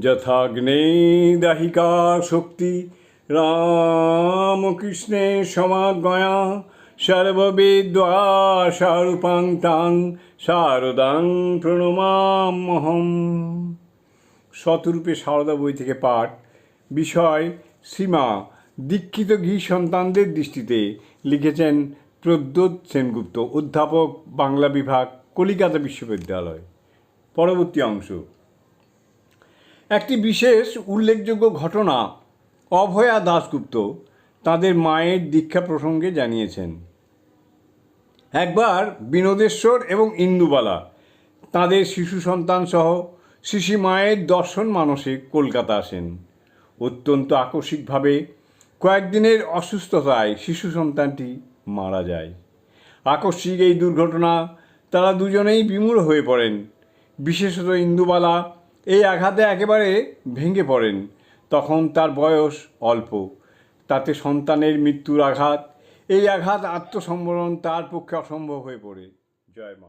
যথাগ্নে দাহিকা শক্তি, রামকৃষ্ণে সমাগয়া সর্ববিদ্যা সারূপাং তাং শারদাং প্রণমামহম শতরূপে সারদা বই থেকে পাঠ। বিষয় সীমা দীক্ষিত ঘি সন্তানদের দৃষ্টিতে লিখেছেন প্রদ্যোৎ সেনগুপ্ত, অধ্যাপক, বাংলা বিভাগ, কলিকাতা বিশ্ববিদ্যালয়। পরবর্তী অংশ। একটি বিশেষ উল্লেখযোগ্য ঘটনা, অভয়া দাশগুপ্ত, তাদের মায়ের দীক্ষা প্রসঙ্গে জানিয়েছেন। একবার বিনোদেশ্বর এবং ইন্দুবালা, তাদের শিশু সন্তান সহ শিশি মায়ের দর্শন মানসে কলকাতা আসেন। অত্যন্ত আকস্মিকভাবে কয়েকদিনের অসুস্থতায় শিশু সন্তানটি মারা যায়। আকস্মিক এই দুর্ঘটনা, তারা দুজনেই বিমূঢ় হয়ে পড়েন। বিশেষত ইন্দুবালা এই আঘাতে একেবারে ভেঙে পড়েন। তখন তার বয়স অল্প। তাতে সন্তানের মৃত্যুর আঘাত। এই আঘাত আত্মসম্বরণ তার পক্ষে অসম্ভব হয়ে পড়ে। জয় মা।